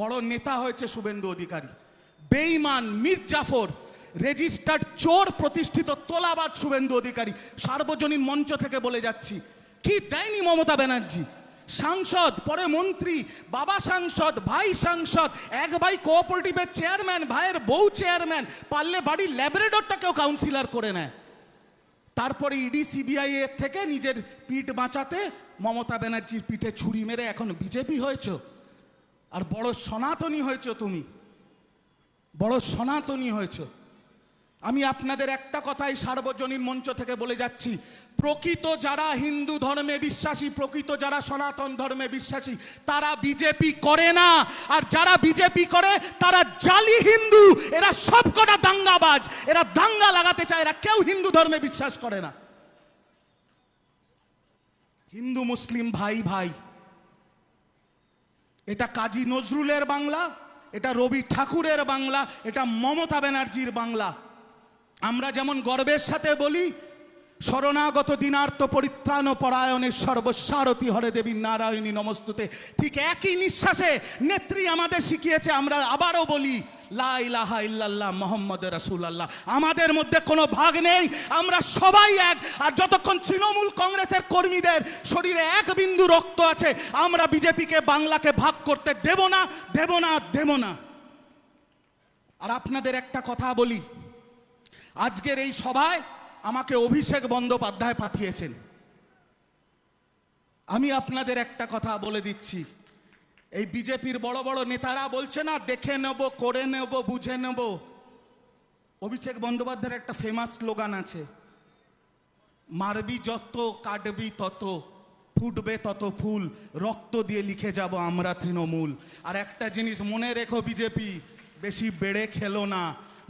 বড় নেতা হয়েছে শুভেন্দু অধিকারী। বেইমান মীর জাফর, রেজিস্টার্ড চোর প্রতিষ্ঠিত তোলাবাদ শুভেন্দু অধিকারী। সার্বজনীন মঞ্চ থেকে বলে যাচ্ছি, কি দেয়নি মমতা ব্যানার্জি? সাংসদ, পরে মন্ত্রী, বাবা সাংসদ, ভাই সাংসদ, এক ভাই কোঅপারেটিভের চেয়ারম্যান, ভাইয়ের বউ চেয়ারম্যান, পারলে বাড়ির ল্যাবরেটরটাকেও কাউন্সিলর করে নেয়। তারপরে ইডি, সিবিআই এর থেকে নিজের পিঠ বাঁচাতে মমতা ব্যানার্জির পিঠে ছুরি মেরে এখন বিজেপি হয়েছ। আর বড় সনাতনী হয়েছ তুমি। বড় সনাতনী হয়েছ। আমি আপনাদের একটা কথাই সার্বজনীন মঞ্চ থেকে বলে যাচ্ছি। প্রকৃত যারা হিন্দু ধর্মে বিশ্বাসী, প্রকৃত যারা সনাতন ধর্মে বিশ্বাসী, তারা বিজেপি করে না। আর যারা বিজেপি করে, তারা জালি হিন্দু। এরা সবকটা দাঙ্গাবাজ। এরা দাঙ্গা লাগাতে চায়। এরা কেউ হিন্দু ধর্মে বিশ্বাস করে না। হিন্দু, মুসলিম, ভাই ভাই। এটা কাজী নজরুলের বাংলা, এটা রবি ঠাকুরের বাংলা, এটা মমতা ব্যানার্জির বাংলা। আমরা যেমন গর্বের সাথে বলি, শরণাগত দিনার্থ পরিত্রাণ পরায়ণের সর্বস্বারতি হরে দেবী নারায়ণী নমস্তুতে। ঠিক একই নিঃশ্বাসে নেত্রী আমাদের শিখিয়েছে, আমরা আবারও বলি লা ইলাহা ইল্লাল্লাহ মোহাম্মদ রাসূলুল্লাহ। আমাদের মধ্যে কোনো ভাগ নেই, আমরা সবাই এক। আর যতক্ষণ তৃণমূল কংগ্রেসের কর্মীদের শরীরে এক বিন্দু রক্ত আছে, আমরা বিজেপিকে, বাংলাকে ভাগ করতে দেব না দেব না দেব না। আর আপনাদের একটা কথা বলি, আজকের এই সভায় আমাকে অভিষেক বন্দ্যোপাধ্যায় পাঠিয়েছেন। আমি আপনাদের একটা কথা বলে দিচ্ছি। এই বিজেপির বড় বড় নেতারা বলছে না, দেখে নেব, করে নেব, বুঝে নেব। অভিষেক বন্দ্যোপাধ্যায়ের একটা ফেমাস স্লোগান আছে, মারবি যত, কাটবি তত, ফুটবে তত ফুল, রক্ত দিয়ে লিখে যাব আমরা তৃণমূল। আর একটা জিনিস মনে রেখো বিজেপি, বেশি বেড়ে খেলো না।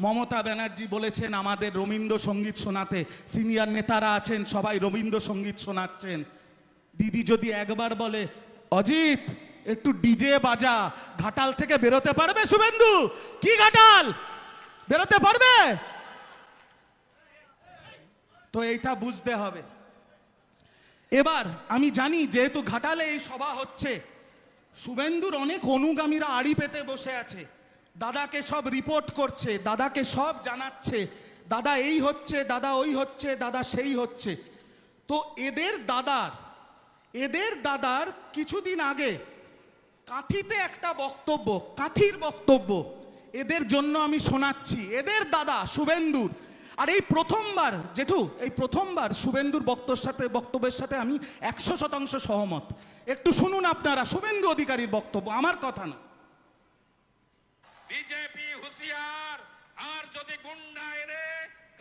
মমতা ব্যানার্জি বলেছেন, আমাদের রবীন্দ্রসঙ্গীত শোনাতে সিনিয়র নেতারা আছেন, সবাই রবীন্দ্রসঙ্গীত শোনাচ্ছেন। দিদি যদি একবার বলে, অজিত একটু ডিজে বাজা, ঘাটাল থেকে বেরোতে পারবে শুভেন্দু? কি ঘাটাল? বেরোতে পারবে? তো এইটা বুঝতে হবে। এবার আমি জানি যেহেতু ঘাটালে এই সভা হচ্ছে, শুভেন্দুর অনেক অনুগামীরা আড়ি পেতে বসে আছে। দাদাকে সব রিপোর্ট করছে, দাদাকে সব জানাচ্ছে, দাদা এই হচ্ছে, দাদা ওই হচ্ছে, দাদা সেই হচ্ছে। তো এদের দাদার এদের দাদার কিছুদিন আগে কাঁথিতে একটা বক্তব্য, কাঁথির বক্তব্য। এদের জন্য আমি শোনাচ্ছি। এদের দাদা শুভেন্দুর। আর এই প্রথমবার, জেঠু, এই প্রথমবার শুভেন্দুর বক্তব্যের সাথে বক্তব্যের সাথে আমি একশো শতাংশ সহমত। একটু শুনুন আপনারা, শুভেন্দু অধিকারীর বক্তব্য, আমার কথা না। বিজেপি হুঁশিয়ার, আর যদি গুন্ডা এনে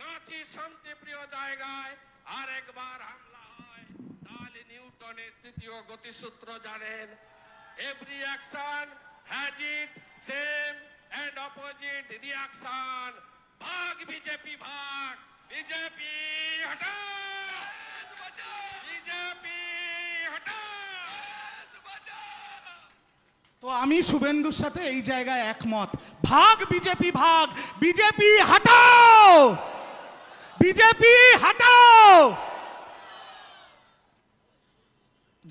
কাঁচি শান্তিপ্রিয় জায়গায় আর একবার হামলা হয়, তাহলে নিউটনের তৃতীয় গতিসূত্র জানেন every action has it same and opposite reaction ভাগ বিজেপি ভাগ বিজেপি হটা বিজেপি হটা তো আমি শুভেন্দুর সাথে এই জায়গায় একমত। ভাগ বিজেপি ভাগ। বিজেপি হাটাও! বিজেপি হাটাও!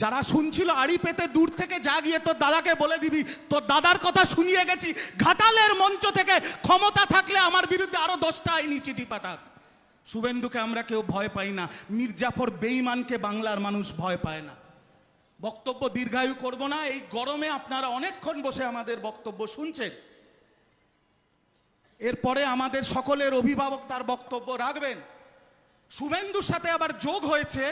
যারা শুনছিল আড়ি পেতে দূর থেকে, যা গিয়ে তোর দাদাকে বলে দিবি, তোর দাদার কথা শুনিয়ে গেছি। ঘাটালের মঞ্চ থেকে ক্ষমতা থাকলে আমার বিরুদ্ধে আরও দশটা আইনি চিঠি পাঠাক। শুভেন্দুকে আমরা কেউ ভয় পাই না। মির্জাফর বেইমানকে বাংলার মানুষ ভয় পায় না। বক্তব্য দীর্ঘায়ু করব না। এই গরমে আপনারা অনেকক্ষণ বসে আমাদের বক্তব্য শুনছেন। এরপরে আমাদের সকলের অভিভাবক তার বক্তব্য রাখবেন। শুভেন্দুর সাথে আবার যোগ হয়েছে।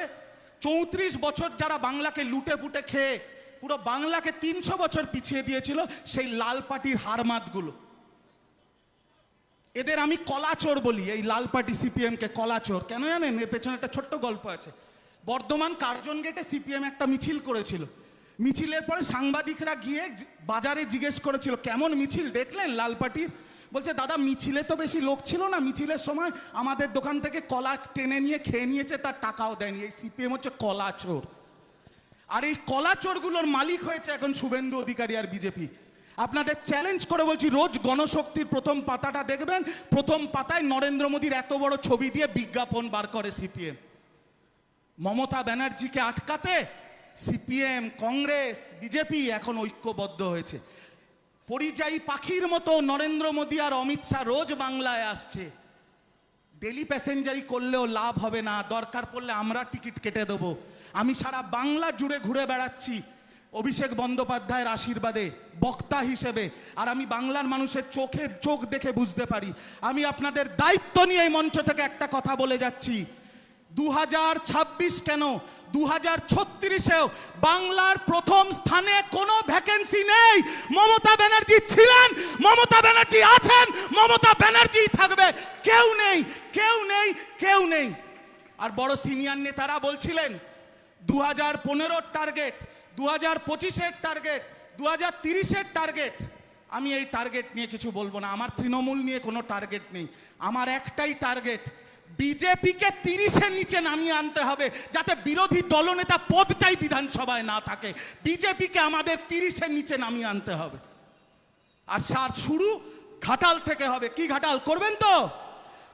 চৌত্রিশ বছর যারা বাংলাকে লুটে পুটে খেয়ে পুরো বাংলাকে তিনশো বছর পিছিয়ে দিয়েছিল সেই লাল পার্টির হারমাতগুলো এদের আমি কলাচোর বলি, এই লাল পার্টি সিপিএমকে কলাচোর। কেন জানেন? এর পেছনে একটা ছোট্ট গল্প আছে। বর্ধমান কার্জন গেটে সিপিএম একটা মিছিল করেছিল। মিছিলের পরে সাংবাদিকরা গিয়ে বাজারে জিজ্ঞেস করেছিল, কেমন মিছিল? দেখলেন লাল পার্টির বলছে, দাদা, মিছিলে তো বেশি লোক ছিল না। মিছিলের সময় আমাদের দোকান থেকে কলা টেনে নিয়ে খেয়ে নিয়েছে, তার টাকাও দেয়নি। এই সিপিএম হচ্ছে কলা চোর। আর এই কলা চোরগুলোর মালিক হয়েছে এখন শুভেন্দু অধিকারী আর বিজেপি। আপনাদের চ্যালেঞ্জ করে বলছি, রোজ গণশক্তির প্রথম পাতাটা দেখবেন। প্রথম পাতায় নরেন্দ্র মোদীর এত বড় ছবি দিয়ে বিজ্ঞাপন বার করে সিপিএম। মমতা ব্যানার্জিকে আটকাতে সিপিএম, কংগ্রেস, বিজেপি এখন ঐক্যবদ্ধ হয়েছে। পরিযায়ী পাখির মতো নরেন্দ্র মোদী আর অমিত শাহ রোজ বাংলায় আসছে। ডেলি প্যাসেঞ্জারি করলেও লাভ হবে না, দরকার পড়লে আমরা টিকিট কেটে দেবো। আমি সারা বাংলা জুড়ে ঘুরে বেড়াচ্ছি অভিষেক বন্দ্যোপাধ্যায়ের আশীর্বাদে, বক্তা হিসেবে। আর আমি বাংলার মানুষের চোখের চোখ দেখে বুঝতে পারি। আমি আপনাদের দায়িত্ব নিয়ে এই মঞ্চ থেকে একটা কথা বলে যাচ্ছি। দু হাজার ছাব্বিশ কেন? দু হাজার ছত্রিশেও বাংলার প্রথম স্থানে কোনো ভ্যাকেন্সি নেই। মমতা ব্যানার্জি ছিলেন, মমতা ব্যানার্জি আছেন, মমতা ব্যানার্জি থাকবে। কেউ নেই কেউ নেই কেউ নেই। আর বড় সিনিয়র নেতারা বলছিলেন দু হাজার পনেরোর টার্গেট দু হাজার পঁচিশের টার্গেট দু হাজার তিরিশের টার্গেট আমি এই টার্গেট নিয়ে কিছু বলব না। আমার তৃণমূল নিয়ে কোনো টার্গেট নেই। আমার একটাই টার্গেট বিজেপিকে তিরিশের নিচে নামিয়ে আনতে হবে, যাতে বিরোধী দলনেতা পদটাই বিধানসভায় না থাকে। বিজেপিকে আমাদের তিরিশের নিচে নামিয়ে আনতে হবে। আর সার শুরু ঘাটাল থেকে হবে। কি ঘাটাল করবেন তো?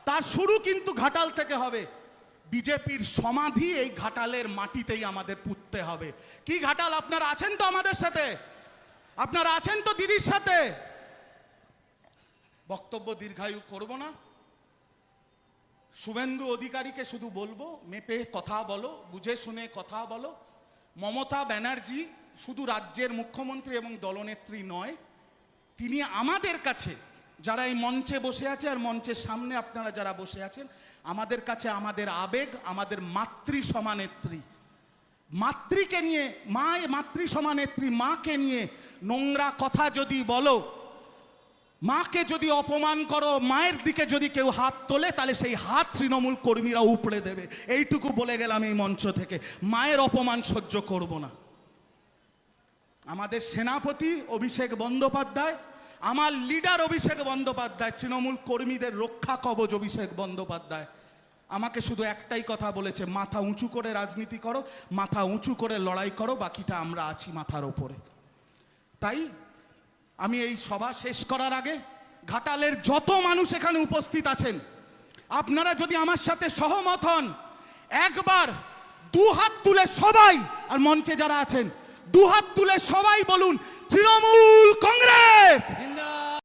তার শুরু কিন্তু ঘাটাল থেকে হবে। বিজেপির সমাধি এই ঘাটালের মাটিতেই আমাদের পুঁততে হবে। কি ঘাটাল? আপনারা আছেন তো আমাদের সাথে? আপনারা আছেন তো দিদির সাথে? বক্তব্য দীর্ঘায়ু করব না। শুভেন্দু অধিকারীকে শুধু বলব, মেপে কথা বলো, বুঝে শুনে কথা বলো। মমতা ব্যানার্জি শুধু রাজ্যের মুখ্যমন্ত্রী এবং দলনেত্রী নয়, তিনি আমাদের কাছে যারা এই মঞ্চে বসে আছে আর মঞ্চের সামনে আপনারা যারা বসে আছেন, আমাদের কাছে আমাদের আবেগ, আমাদের মাতৃ সমানেত্রী। মাতৃকে নিয়ে, মা, মাতৃ সমানেত্রী, মাকে নিয়ে নোংরা কথা যদি বলো মাকে যদি অপমান করো, মায়ের দিকে যদি কেউ হাত তোলে, তাহলে সেই হাত তৃণমূল কর্মীরা উপড়ে দেবে। এইটুকু বলে গেলাম এই মঞ্চ থেকে। মায়ের অপমান সহ্য করব না। আমাদের সেনাপতি অভিষেক বন্দ্যোপাধ্যায়, আমার লিডার অভিষেক বন্দ্যোপাধ্যায়, তৃণমূল কর্মীদের রক্ষা কবচ অভিষেক বন্দ্যোপাধ্যায়, আমাকে শুধু একটাই কথা বলেছে, মাথা উঁচু করে রাজনীতি করো, মাথা উঁচু করে লড়াই করো, বাকিটা আমরা আছি মাথার ওপরে। তাই আমি এই সভা শেষ করার আগে ঘাটালের যত মানুষ এখানে উপস্থিত আছেন, আপনারা যদি আমার সাথে সহমত হন, একবার দু হাত তুলে সবাই, আর মঞ্চে যারা আছেন দু হাত তুলে সবাই বলুন, তৃণমূল কংগ্রেস!